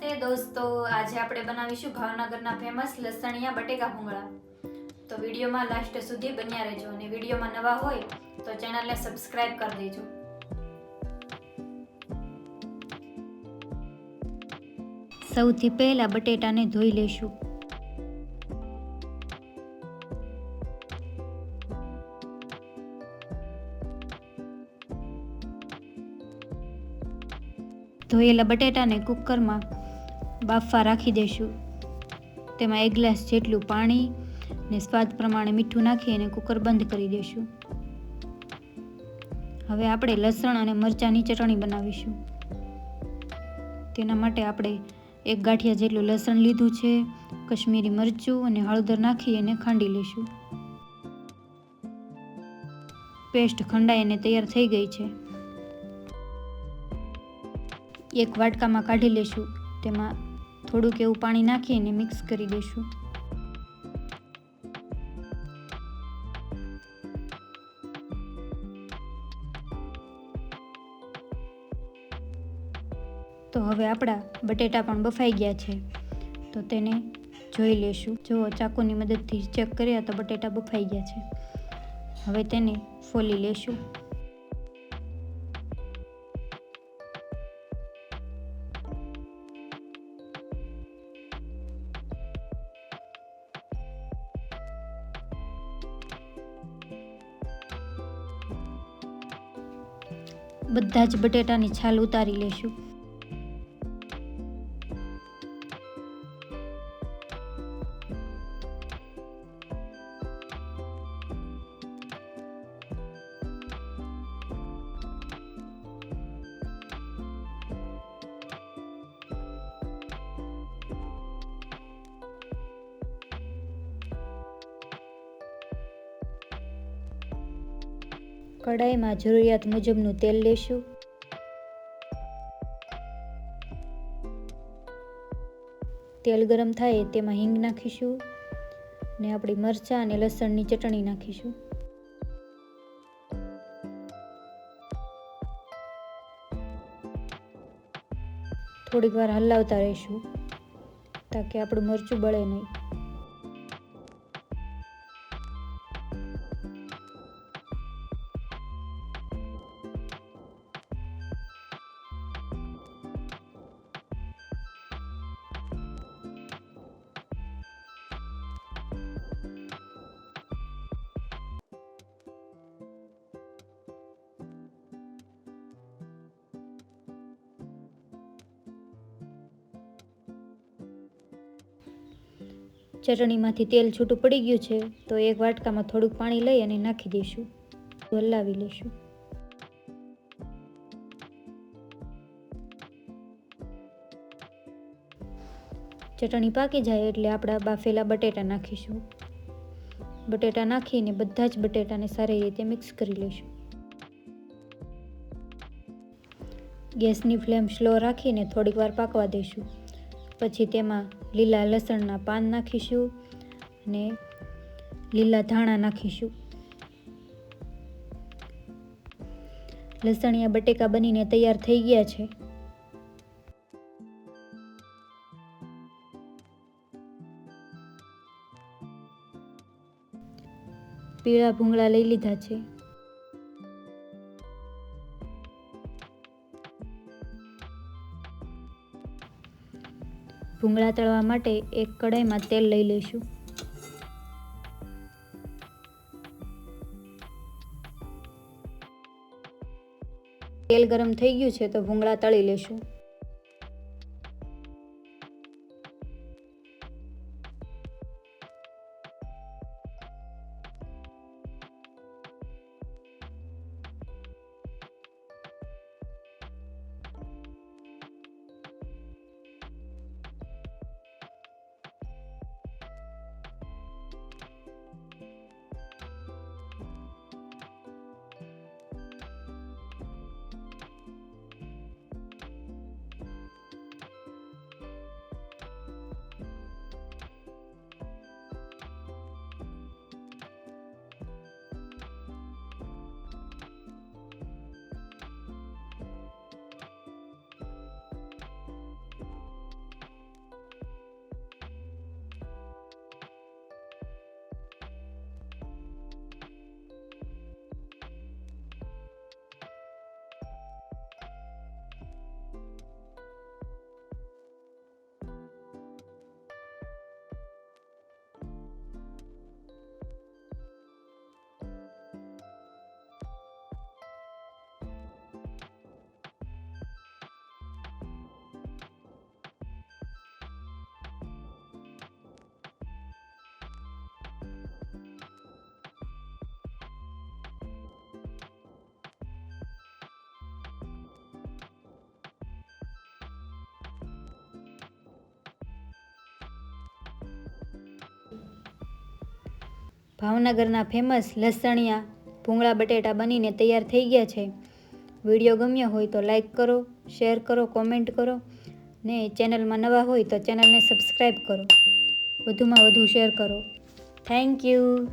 નમસ્તે દોસ્તો. આજે આપણે બનાવીશું ભાવનગરના ફેમસ લસણિયા બટેકા ભૂંગળા. તો વિડીયોમાં લાસ્ટ સુધી બન્યા રહેજો અને વિડીયોમાં નવા હોય તો ચેનલને સબસ્ક્રાઇબ કરી દેજો. સૌથી પહેલા બટેટાને ધોઈ લેશું. ધોયેલા બટેટાને કુકરમાં બાફવા રાખી દઈશું. તેમાં એક ગ્લાસ જેટલું પાણી ને સ્વાદ પ્રમાણે મીઠું નાખી અને કુકર બંધ કરી દઈશું. હવે આપણે લસણ અને મરચાંની ચટણી બનાવીશું. તેના માટે આપણે એક ગાંઠિયા જેટલું લસણ લીધું છે, કશ્મીરી મરચું અને હળદર નાખી અને ખાંડી લઈશું. પેસ્ટ ખંડાઈ અને તૈયાર થઈ ગઈ છે. એક વાટકામાં કાઢી લઈશું. તેમાં થોડુંક એવું પાણી નાખીને મિક્સ કરી દઈશું. તો હવે આપણા બટેટા પણ બફાઈ ગયા છે. તો તેને જોઈ લેશું જો ચાકુની મદદથી ચેક કર્યા તો બટેટા બફાઈ ગયા છે. હવે તેને ફોલી લેશું બધા જ બટેટાની છાલ ઉતારી લેશું. કડાઈમાં જરૂરિયાત મુજબનું તેલ લેશું. તેલ ગરમ થાય તેમાં હિંગ નાખીશું ને આપણી મરચાં અને લસણની ચટણી નાખીશું. થોડીક વાર હલાવતા રહીશું, તાકે આપણું મરચું બળે નહીં. ચટણીમાંથી તેલ છૂટું પડી ગયું છે, તો એક વાટકામાં થોડુંક પાણી લઈ અને નાખી દઈશું. હલાવી લઈશું. ચટણી પાકી જાય એટલે આપણા બાફેલા બટેટા નાખીશું. બટેટા નાખીને બધા જ બટેટાને સારી રીતે મિક્સ કરી લઈશું. ગેસની ફ્લેમ સ્લો રાખીને થોડીક વાર પાકવા દઈશું. પછી તેમાં લીલા લસણના પાન નાખીશું અને લીલા ધાણા નાખીશું. લસણિયા બટેકા બનીને તૈયાર થઈ ગયા છે. પીળા ભૂંગળા લઈ લીધા છે. ભૂંગળા તળવા માટે એક કડાઈમાં તેલ લઈ લઈશું. તેલ ગરમ થઈ ગયું છે તો ભૂંગળા તળી લેશું ભાવનગરના ફેમસ લસણિયા ભૂંગળા બટેટા બનીને તૈયાર થઈ ગયા છે. વીડિયો ગમ્યો હોય તો લાઈક કરો, શેર કરો, કોમેન્ટ કરો ને ચેનલમાં નવા હોય તો ચેનલને સબસ્ક્રાઈબ કરો. વધુમાં વધુ શેર કરો. Thank you.